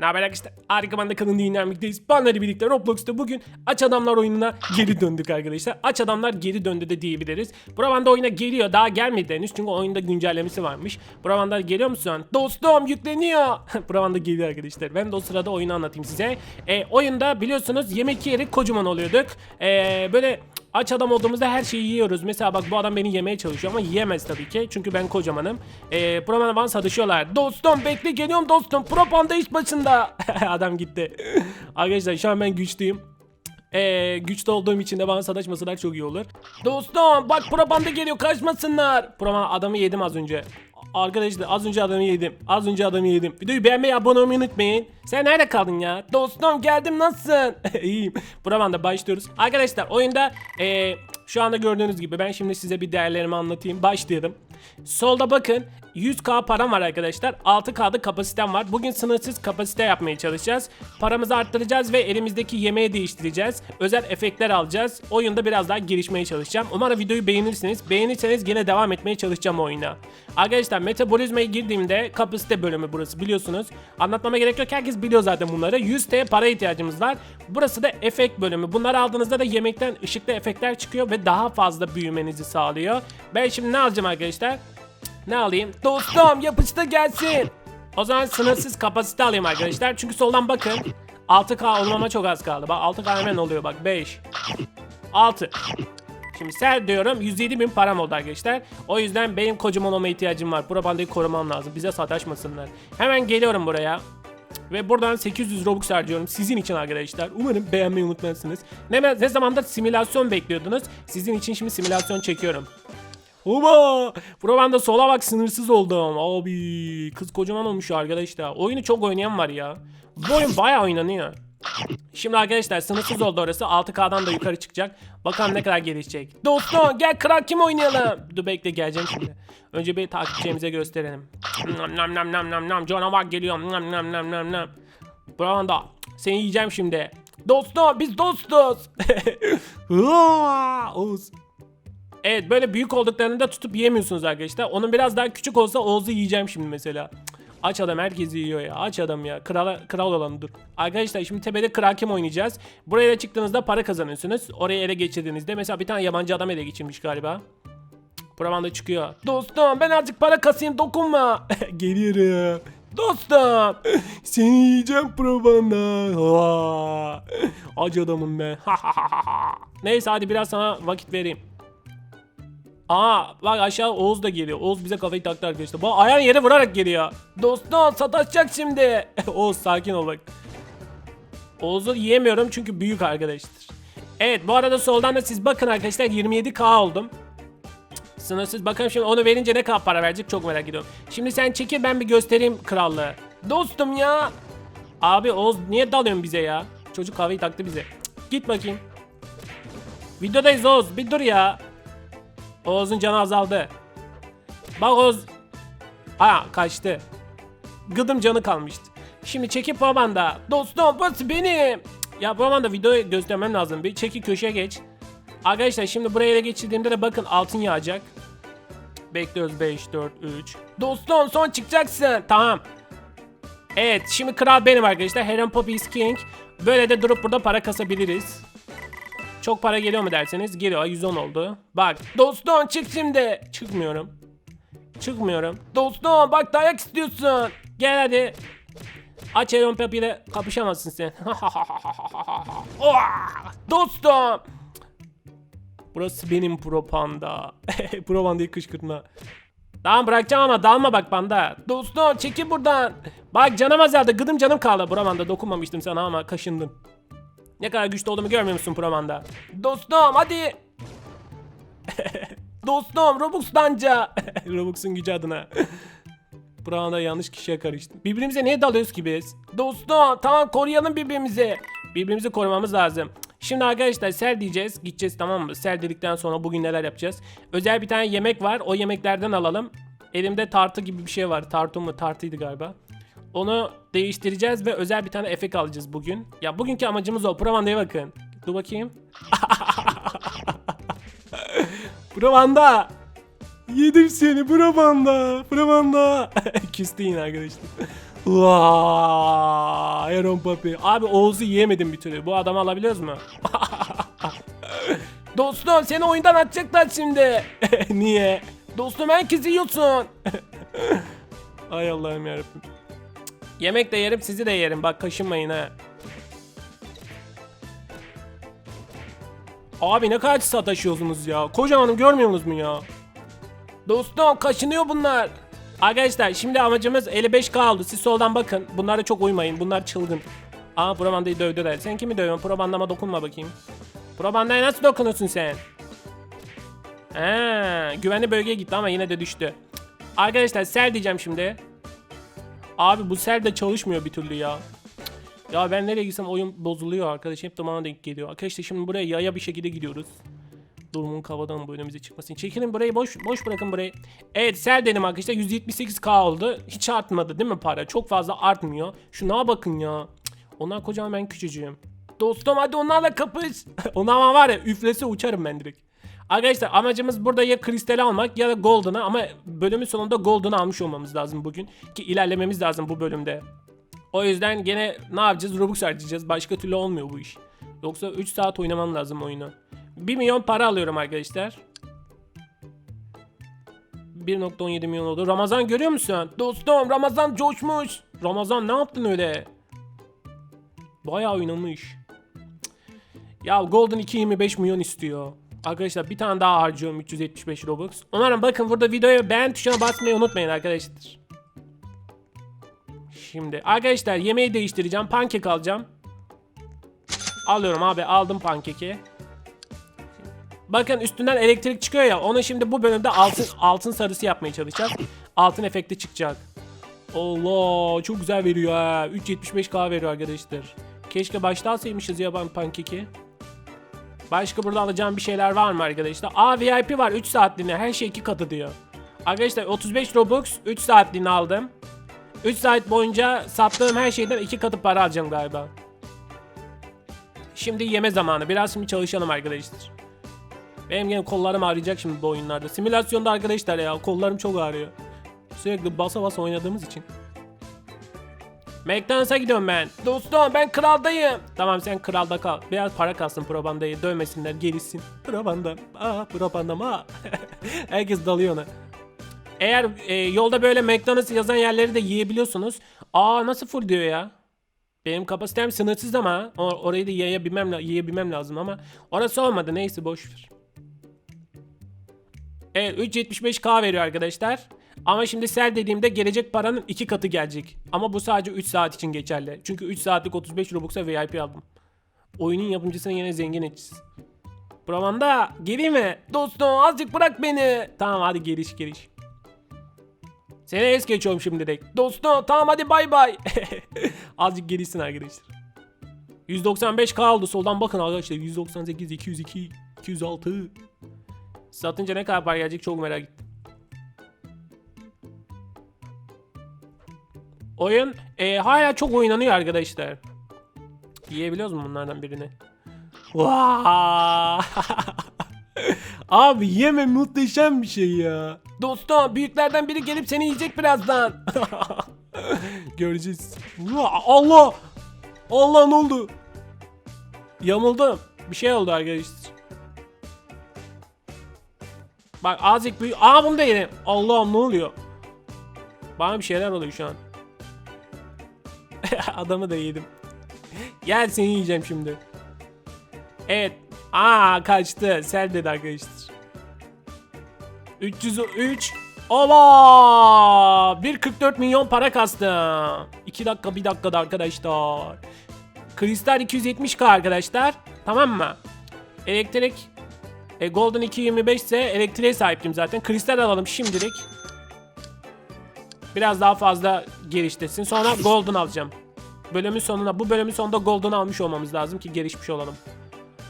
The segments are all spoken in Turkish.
Ne haber arkadaşlar? Harika Banda kanalında dinlenmekteyiz. Banları birlikte Roblox'ta bugün Aç Adamlar oyununa geri döndük arkadaşlar. Aç Adamlar geri döndü de diyebiliriz. Bravanda oyuna geliyor. Daha gelmedi henüz çünkü oyunda güncellemesi varmış. Bravanda geliyor musun? Dostum yükleniyor. Bravanda geliyor arkadaşlar. Ben de o sırada oyunu anlatayım size. E, oyunda biliyorsunuz yemek yiyerek kocaman oluyorduk. E, böyle Aç adam olduğumuzda her şeyi yiyoruz. Mesela bak bu adam beni yemeye çalışıyor ama yiyemez tabii ki. Çünkü ben kocamanım. Ee, Proman bana satışıyorlar. Dostum bekle geliyorum dostum. Pro Panda iş başında. adam gitti. Arkadaşlar şu an ben güçlüyüm. Ee, güçlü olduğum için de bana sataşmasalar çok iyi olur. Dostum bak Pro Panda geliyor kaçmasınlar. Proman adamı yedim az önce. Arkadaşlar az önce adamı yedim. Az önce adamı yedim. Videoyu beğenmeyi abone olmayı unutmayın. Sen nerede kaldın ya? Dostum geldim nasılsın? İyiyim. Buradan da başlıyoruz. Arkadaşlar oyunda eee, şu anda gördüğünüz gibi ben şimdi size bir değerlerimi anlatayım. Başlayalım. Solda bakın 100k param var arkadaşlar. 6k'da kapasitem var. Bugün sınırsız kapasite yapmaya çalışacağız. Paramızı arttıracağız ve elimizdeki yemeği değiştireceğiz. Özel efektler alacağız. Oyunda biraz daha gelişmeye çalışacağım. Umarım videoyu beğenirsiniz. Beğenirseniz yine devam etmeye çalışacağım oyuna. Arkadaşlar metabolizmaya girdiğimde kapasite bölümü burası biliyorsunuz. Anlatmama gerek yok. Herkes biliyor zaten bunları. 100T para ihtiyacımız var. Burası da efekt bölümü. Bunları aldığınızda da yemekten ışıklı efektler çıkıyor ve daha fazla büyümenizi sağlıyor. Ben şimdi ne alacağım arkadaşlar? Ne alayım? Dostum yapıştı gelsin. O zaman sınırsız kapasite alayım arkadaşlar. Çünkü soldan bakın. 6K olmama çok az kaldı. Bak 6K hemen oluyor bak 5. 6. Şimdi ser diyorum 107 bin param oldu arkadaşlar. O yüzden benim kocaman olma ihtiyacım var. Propagandayı korumam lazım. Bize sataşmasınlar. Hemen geliyorum buraya. Ve buradan 800 Robux harcıyorum sizin için arkadaşlar. Umarım beğenmeyi unutmazsınız. Ne, ne zamandır simülasyon bekliyordunuz. Sizin için şimdi simülasyon çekiyorum. Oba! Probanda sola bak sınırsız oldum. Abi kız kocaman olmuş arkadaşlar. Oyunu çok oynayan var ya. Bu oyun bayağı oynanıyor. Şimdi arkadaşlar sınırsız oldu orası. 6K'dan da yukarı çıkacak. Bakalım ne kadar gelişecek. Dostum gel kral kim oynayalım? Dur bekle geleceğim şimdi. Önce bir takipçilerimize gösterelim. Nam nam nam nam nam nam. Canavar geliyor. Nam nam nam nam nam. Branda seni yiyeceğim şimdi. Dostum biz dostuz. Oğuz. Evet böyle büyük olduklarında tutup yiyemiyorsunuz arkadaşlar. Onun biraz daha küçük olsa Oğuz'u yiyeceğim şimdi mesela. Aç adam herkesi yiyor ya. Aç adam ya. Kral, kral olanı dur. Arkadaşlar şimdi tepede kral kim oynayacağız. Buraya da çıktığınızda para kazanıyorsunuz. Oraya ele geçirdiğinizde mesela bir tane yabancı adam ele geçirmiş galiba. Buradan da çıkıyor. Dostum ben azıcık para kasayım dokunma. Geliyorum. Dostum. Seni yiyeceğim probanda. Aa, Aç adamım ben. Neyse hadi biraz sana vakit vereyim. Aa bak aşağı Oğuz da geliyor. Oğuz bize kafayı taktı arkadaşlar. Bak ayağını yere vurarak geliyor. Dostum sataşacak şimdi. Oğuz sakin ol bak. Oğuz'u yiyemiyorum çünkü büyük arkadaştır. Evet bu arada soldan da siz bakın arkadaşlar 27k oldum. Sınırsız bakalım şimdi onu verince ne kadar para verecek çok merak ediyorum. Şimdi sen çekil ben bir göstereyim krallığı. Dostum ya. Abi Oğuz niye dalıyorsun bize ya? Çocuk kahveyi taktı bize. Cık, git bakayım. Videodayız Oğuz bir dur ya. Oğuz'un canı azaldı. Bak Oğuz. Aa kaçtı. Gıdım canı kalmıştı. Şimdi çekip babanda. Dostum burası benim. Ya babanda videoyu göstermem lazım. Bir çeki köşeye geç. Arkadaşlar şimdi buraya ele geçirdiğimde de bakın altın yağacak. Bekliyoruz 5, 4, 3. Dostum son çıkacaksın. Tamam. Evet şimdi kral benim arkadaşlar. Helen Poppy is king. Böyle de durup burada para kasabiliriz. Çok para geliyor mu derseniz geliyor 110 oldu. Bak dostum çık şimdi. Çıkmıyorum. Çıkmıyorum. Dostum bak dayak istiyorsun. Gel hadi. Aç Elon Pepe ile kapışamazsın sen. Dostum. Burası benim pro panda. pro pandayı kışkırtma. Tamam bırakacağım ama dalma bak panda. Dostum çekil buradan. Bak canım azaldı. Gıdım canım kaldı. Buramanda dokunmamıştım sana ama kaşındım. Ne kadar güçlü olduğumu görmüyor musun Proman'da? Dostum hadi. Dostum Robux danca. Robux'un gücü adına. Proman'da yanlış kişiye karıştım. Birbirimize niye dalıyoruz ki biz? Dostum tamam koruyalım birbirimizi. Birbirimizi korumamız lazım. Şimdi arkadaşlar sel diyeceğiz. Gideceğiz tamam mı? Sel dedikten sonra bugün neler yapacağız? Özel bir tane yemek var. O yemeklerden alalım. Elimde tartı gibi bir şey var. Tartı mı? Tartıydı galiba. Onu değiştireceğiz ve özel bir tane efekt alacağız bugün. Ya bugünkü amacımız o. Provanda'ya bakın. Dur bakayım. Provanda. Yedim seni Provanda. Provanda. Küstü yine arkadaşlar. Aaron Papi. Abi Oğuz'u yiyemedim bir türlü. Bu adamı alabiliyoruz mu? Dostum seni oyundan atacaklar şimdi. Niye? Dostum herkesi yiyorsun. Ay Allah'ım yarabbim. Yemek de yerim sizi de yerim. Bak kaşınmayın ha. Abi ne kadar sataşıyorsunuz ya. Kocamanım görmüyorsunuz mu ya? Dostum kaşınıyor bunlar. Arkadaşlar şimdi amacımız 55 kaldı. Siz soldan bakın. Bunlara çok uymayın. Bunlar çılgın. Aa Probanda'yı dövdüler. Sen kimi dövüyorsun? Probanda'ma dokunma bakayım. Probanda'ya nasıl dokunuyorsun sen? Ha, güvenli bölgeye gitti ama yine de düştü. Arkadaşlar sel diyeceğim şimdi. Abi bu sel de çalışmıyor bir türlü ya. Ya ben nereye gitsem oyun bozuluyor arkadaş. Hep de bana denk geliyor. Arkadaşlar şimdi buraya yaya bir şekilde gidiyoruz. Durumun kavadan bu önümüze çıkmasın. Çekilin burayı boş boş bırakın burayı. Evet sel dedim arkadaşlar 178k oldu. Hiç artmadı değil mi para? Çok fazla artmıyor. Şuna bakın ya. Onlar kocaman ben küçücüğüm. Dostum hadi onlarla kapış. Onlar var ya üflese uçarım ben direkt. Arkadaşlar amacımız burada ya kristali almak ya da golden'ı ama bölümün sonunda golden'ı almış olmamız lazım bugün. Ki ilerlememiz lazım bu bölümde. O yüzden gene ne yapacağız? Robux harcayacağız. Başka türlü olmuyor bu iş. Yoksa 3 saat oynamam lazım oyunu. 1 milyon para alıyorum arkadaşlar. 1.17 milyon oldu. Ramazan görüyor musun? Dostum Ramazan coşmuş. Ramazan ne yaptın öyle? Bayağı oynamış. Ya Golden 2.25 milyon istiyor. Arkadaşlar bir tane daha harcıyorum 375 Robux. Umarım bakın burada videoya beğen tuşuna basmayı unutmayın arkadaşlar. Şimdi arkadaşlar yemeği değiştireceğim. Pankek alacağım. Alıyorum abi aldım pankeki. Bakın üstünden elektrik çıkıyor ya. Onu şimdi bu bölümde altın altın sarısı yapmaya çalışacağız. Altın efekti çıkacak. Allah çok güzel veriyor ha. 3.75k veriyor arkadaşlar. Keşke başta alsaymışız ya ben pankeki. Başka burada alacağım bir şeyler var mı arkadaşlar? Aa VIP var 3 saatliğine her şey 2 katı diyor. Arkadaşlar 35 Robux 3 saatliğini aldım. 3 saat boyunca sattığım her şeyden 2 katı para alacağım galiba. Şimdi yeme zamanı. Biraz şimdi çalışalım arkadaşlar. Benim yine kollarım ağrıyacak şimdi bu oyunlarda. Simülasyonda arkadaşlar ya kollarım çok ağrıyor. Sürekli basa basa oynadığımız için. McDonald's'a gidiyorum ben. Dostum ben kraldayım. Tamam sen kralda kal. Biraz para kalsın probandayı. Dövmesinler gelişsin. Probanda. Aa probandam aa. Herkes dalıyor ona. Eğer e, yolda böyle McDonald's yazan yerleri de yiyebiliyorsunuz. Aa nasıl full diyor ya. Benim kapasitem sınırsız ama o- orayı da yiyebilmem, yiyebilmem lazım ama orası olmadı neyse boş ver. Evet 3.75k veriyor arkadaşlar. Ama şimdi sel dediğimde gelecek paranın iki katı gelecek. Ama bu sadece 3 saat için geçerli. Çünkü 3 saatlik 35 Robux'a VIP aldım. Oyunun yapımcısını yine zengin edeceğiz. Provanda geri mi? Dostum azıcık bırak beni. Tamam hadi geliş geliş. Seni es geçiyorum şimdi direkt. Dostum tamam hadi bay bay. azıcık gelişsin arkadaşlar. 195k aldı soldan bakın arkadaşlar. 198, 202, 206. Satınca ne kadar para gelecek çok merak ettim. Oyun e, hala çok oynanıyor arkadaşlar. Yiyebiliyoruz mu bunlardan birini? Vaa! Abi yeme muhteşem bir şey ya. Dostum büyüklerden biri gelip seni yiyecek birazdan. Göreceğiz. Allah! Allah ne oldu? Yamuldum. Bir şey oldu arkadaşlar. Bak azıcık büyük. Aa bunu da yedim. Allah'ım ne oluyor? Bana bir şeyler oluyor şu an. Adamı da yedim. Gel seni yiyeceğim şimdi. Evet. Aa kaçtı. Sel dedi arkadaşlar. 303 Oba! 1.44 milyon para kastım. 2 dakika 1 dakikada arkadaşlar. Kristal 270k arkadaşlar. Tamam mı? Elektrik e, Golden 2.25 ise elektriğe sahiptim zaten. Kristal alalım şimdilik. Biraz daha fazla geliştirsin. Sonra Golden alacağım. Bölümün sonuna, bu bölümün sonunda Golden almış olmamız lazım ki gelişmiş olalım.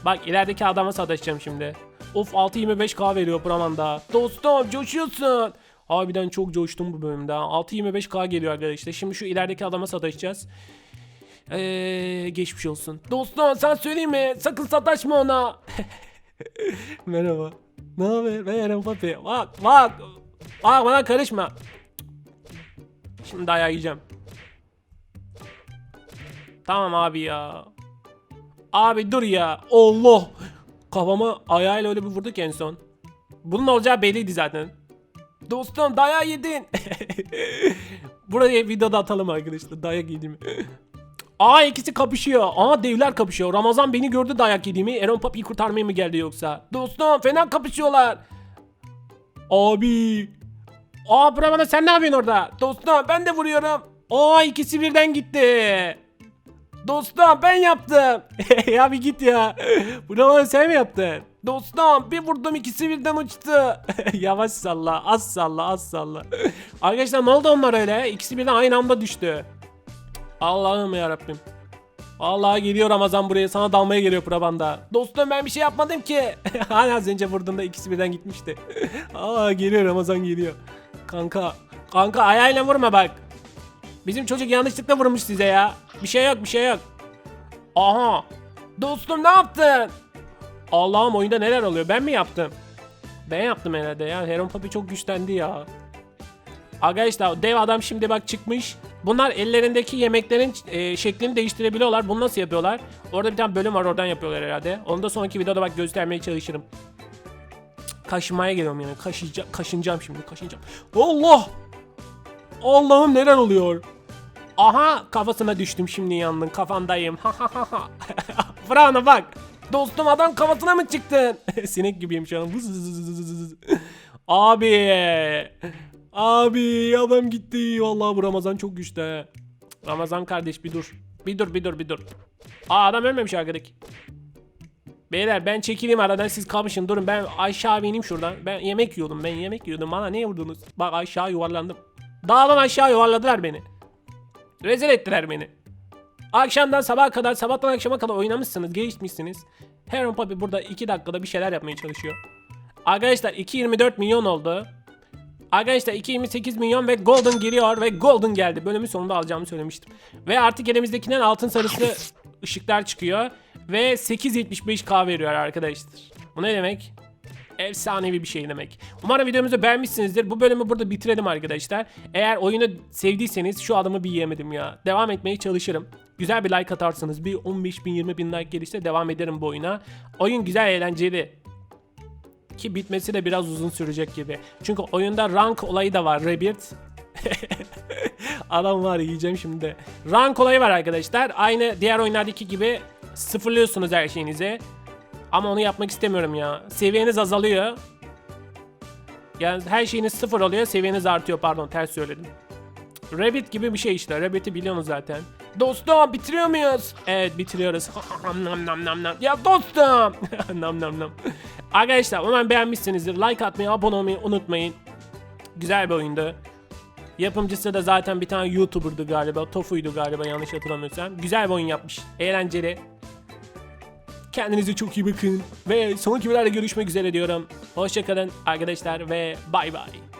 Bak ilerideki adama sataşacağım şimdi. Of 6.25k veriyor Praman'da. Dostum coşuyorsun. Harbiden çok coştum bu bölümde. 6.25k geliyor arkadaşlar. Şimdi şu ilerideki adama sataşacağız. Eee geçmiş olsun. Dostum sen söyleyeyim mi? Sakın sataşma ona. Merhaba. Ne haber? Ben Eren Papi. Bak bak. Bak bana karışma. Şimdi dayağı yiyeceğim. Tamam abi ya. Abi dur ya. Allah. Kafama ayağıyla öyle bir vurduk en son. Bunun olacağı belliydi zaten. Dostum dayağı yedin. Buraya videoda atalım arkadaşlar. Dayak yediğimi. Aa ikisi kapışıyor. Aa devler kapışıyor. Ramazan beni gördü dayak yediğimi. Aaron Papi'yi kurtarmaya mı geldi yoksa? Dostum fena kapışıyorlar. Abi. Aa Bravo sen ne yapıyorsun orada? Dostum ben de vuruyorum. Aa ikisi birden gitti. Dostum ben yaptım. ya bir git ya. Bravo sen mi yaptın? Dostum bir vurdum ikisi birden uçtu. Yavaş salla az salla az salla. Arkadaşlar ne oldu onlar öyle? İkisi birden aynı anda düştü. Allah'ım ya Rabbim. Vallahi geliyor Ramazan buraya sana dalmaya geliyor Prabanda. Dostum ben bir şey yapmadım ki. hani az önce vurduğunda ikisi birden gitmişti. Aa geliyor Ramazan geliyor. Kanka. Kanka ayağıyla vurma bak. Bizim çocuk yanlışlıkla vurmuş size ya. Bir şey yok bir şey yok. Aha. Dostum ne yaptın? Allah'ım oyunda neler oluyor ben mi yaptım? Ben yaptım herhalde ya. Heron Papi çok güçlendi ya. Arkadaşlar dev adam şimdi bak çıkmış. Bunlar ellerindeki yemeklerin e, şeklini değiştirebiliyorlar. Bunu nasıl yapıyorlar? Orada bir tane bölüm var oradan yapıyorlar herhalde. Onu da sonraki videoda bak göstermeye çalışırım. Cık, Kaşınmaya geliyorum yani. Kaşıyacağım, kaşınacağım şimdi kaşınacağım. Allah! Allah'ım neler oluyor? Aha kafasına düştüm şimdi yandın kafandayım. Ha. Frana bak. Dostum adam kafasına mı çıktın? Sinek gibiyim şu an. Abi. Abi adam gitti. Vallahi bu Ramazan çok güçlü. Ramazan kardeş bir dur. Bir dur bir dur bir dur. Aa adam ölmemiş arkadaki. Beyler ben çekileyim aradan siz kapışın durun ben aşağı ineyim şuradan. Ben yemek yiyordum ben yemek yiyordum bana niye vurdunuz? Bak aşağı yuvarlandım. Dağdan aşağı yuvarladılar beni. Rezil ettiler beni. Akşamdan sabaha kadar, sabahtan akşama kadar oynamışsınız, gelişmişsiniz. Heron Papi burada 2 dakikada bir şeyler yapmaya çalışıyor. Arkadaşlar 2.24 milyon oldu. Arkadaşlar 2.28 milyon ve Golden geliyor ve Golden geldi. Bölümün sonunda alacağımı söylemiştim. Ve artık elimizdekinden altın sarısı ışıklar çıkıyor. Ve 8.75k veriyor arkadaşlar. Bu ne demek? efsanevi bir şey demek. Umarım videomuzu beğenmişsinizdir. Bu bölümü burada bitirelim arkadaşlar. Eğer oyunu sevdiyseniz şu adımı bir yiyemedim ya. Devam etmeye çalışırım. Güzel bir like atarsanız bir 15 bin 20 bin like gelirse devam ederim bu oyuna. Oyun güzel eğlenceli. Ki bitmesi de biraz uzun sürecek gibi. Çünkü oyunda rank olayı da var. Rebirth. Adam var yiyeceğim şimdi. Rank olayı var arkadaşlar. Aynı diğer oyunlardaki gibi sıfırlıyorsunuz her şeyinizi. Ama onu yapmak istemiyorum ya. Seviyeniz azalıyor. Yani her şeyiniz sıfır oluyor, seviyeniz artıyor. Pardon, ters söyledim. Rabbit gibi bir şey işte. Rabbit'i biliyorsunuz zaten. Dostum bitiriyor muyuz? Evet bitiriyoruz. nam nam nam nam. Ya dostum. nam nam nam. Arkadaşlar umarım beğenmişsinizdir. Like atmayı, abone olmayı unutmayın. Güzel bir oyundu. Yapımcısı da zaten bir tane YouTuber'dı galiba. Tofu'ydu galiba yanlış hatırlamıyorsam. Güzel bir oyun yapmış. Eğlenceli. Kendinize çok iyi bakın. Ve sonraki videolarda görüşmek üzere diyorum. Hoşçakalın arkadaşlar ve bay bay.